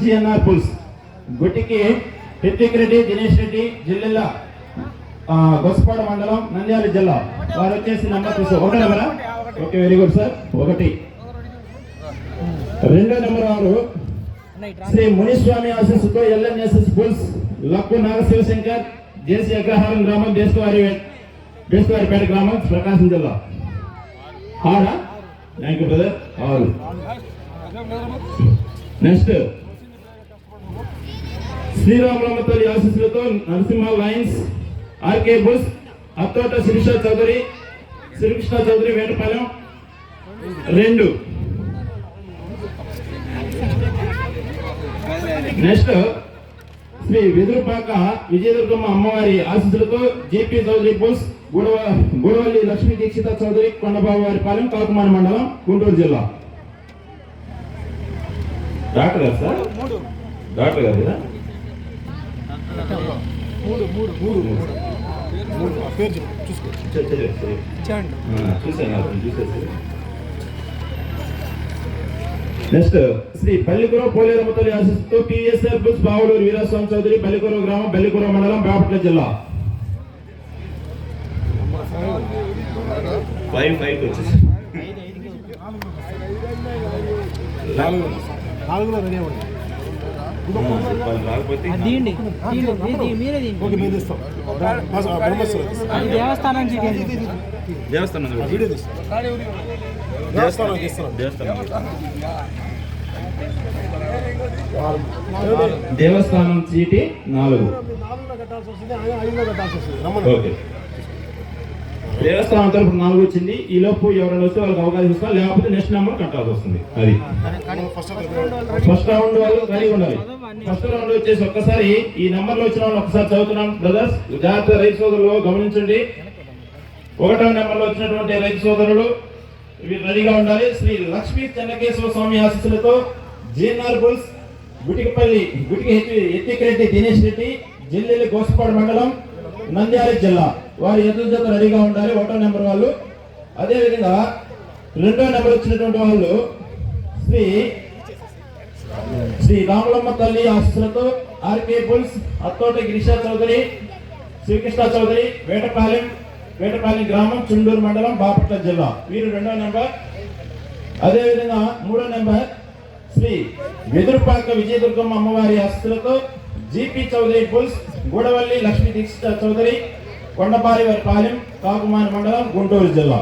GNR bulls. గుట్టికి Hithvik Reddy Dinesh Reddy జిల్లా గొసపాడ మండలం నంద్యాల జిల్లా. వారు వచ్చేసి నెంబర్ తీసు ఒకటి నెంబరా? Okay very good sir. ఒకటి. రెండో నెంబర్ వారు Shri Muniswamy ఆశీస్సుతో LNSS bulls Lakku Nagasivashankar JC Agraharam గ్రామం దేశవారి దేశవారిపేట గ్రామం ప్రకాశం జిల్లా. ఆరా? Thank you brother. ఆరు. నెక్స్ట్. శ్రీరామరామ తల్లి ఆశీస్సులతో నరసింహ లైన్స్ ఆర్కే బుస్ అత్తోట శిరీష చౌదరి శ్రీకృష్ణ చౌదరి వేటపాలెం రెండు. నెక్స్ట్ శ్రీ వెదురుపాక విజయదుర్గమ్మ అమ్మవారి ఆశీస్సులతో జేపీ చౌదరి బుస్ గూడవ గూడవల్లి లక్ష్మీ దీక్షిత చౌదరి కొండబాబు వారి పాలెం కాకుమాన మండలం గుంటూరు జిల్లా. డాక్టర్ గారు సార్? డాక్టర్ గారు కదా పేరు చెప్పు చూసుకో చ- చ- చ- ఆ, చూశాను అతను చూసేసి నెక్స్ట్ శ్రీ బల్లికుర పోలేరమ్మ తల్లి ఆశిస్తూ పిఎస్ఆర్ బుస్ బావులూరు వీరాస్వామి చౌదరి బల్లికుర గ్రామం బల్లికుర మండలం బాపట్ల జిల్లా. ఫైవ్ ఫైవ్ వచ్చేసి. నాలుగు నాలుగులో రెడీ అవ్వండి. దేవస్థానం దేవస్థానం వీడియో తీస్తాం. దేవస్థానం తీస్తున్నాం దేవస్థానం దేవస్థానం చీటి నాలుగు. ఓకే. దేవస్థానం తరపున నాలుగు వచ్చింది. ఈ లోపు ఎవరైనా వస్తే వాళ్ళకి అవకాశం ఇస్తాం. లేకపోతే నెక్స్ట్ నెంబర్ కట్టాల్సి వస్తుంది. అది. ఫస్ట్ రౌండ్ వాళ్ళు రెడీ ఉండాలి. ఫస్ట్ రౌండ్ వచ్చేసి ఒక్కసారి ఈ నెంబర్లో వచ్చిన వాళ్ళు ఒకసారి చదువుతున్నాం. బ్రదర్స్ జాగ్రత్త రైతు సోదరులు గమనించండి. ఒకటో నెంబర్లో వచ్చినటువంటి రైతు సోదరులు వీరు రెడీగా ఉండాలి. శ్రీ లక్ష్మీ చెన్నకేశ్వర స్వామి ఆశీస్సులతో జిఎన్ఆర్ బుల్స్ గుటికపల్లి గుటికి ఎత్తికరెడ్డి దినేష్ రెడ్డి జిల్లెలి గోసపాడు మండలం నంద్యాల జిల్లా. వారి ఎదురు జత రెడీగా ఉండాలి. ఒకటో నెంబర్ వాళ్ళు. అదేవిధంగా రెండో నెంబర్ వచ్చినటువంటి వాళ్ళు శ్రీ శ్రీ రాములమ్మ తల్లి ఆశీస్సులతో ఆర్కే బుల్స్ అత్తోట గిరిషా చౌదరి శ్రీకృష్ణ చౌదరి వేటపాలెం వేటపాలెం గ్రామం చుండూరు మండలం బాపట్ల జిల్లా. వీరు రెండో నెంబర్. అదేవిధంగా మూడో నెంబర్ శ్రీ వెదురుపాక విజయదుర్గమ్మ అమ్మవారి ఆస్తులతో జీపీ చౌదరి బుల్స్ గూడవల్లి లక్ష్మీ దీక్షిత చౌదరి కొండపారి వారి పాలెం కాకుమారి మండలం గుంటూరు జిల్లా.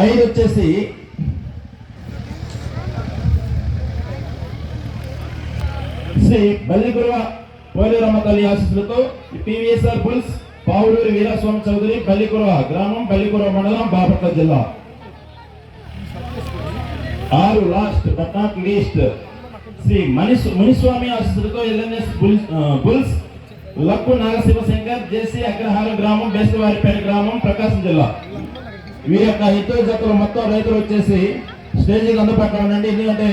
ఐదు వచ్చేసి. శ్రీ బల్లిగురువ పోలేరమ్మ తల్లి ఆశీస్సులతో పివిఎస్ఆర్ పుల్స్ పావులూరి వీరాస్వామి చౌదరి బల్లికురవ గ్రామం బల్లికురవ మండలం బాపట్ల జిల్లా. ఆరు last but not least Shri Manish Muniswamy ఆశీస్సులతో LNS bulls bulls Lakku Nagasivashankar JC Agraharam గ్రామం బేసవారిపేట గ్రామం ప్రకాశం జిల్లా. వీరి యొక్క హితో జతలు మొత్తం రైతులు వచ్చేసి స్టేజీకి అందుబాటులో ఉండండి. ఎందుకంటే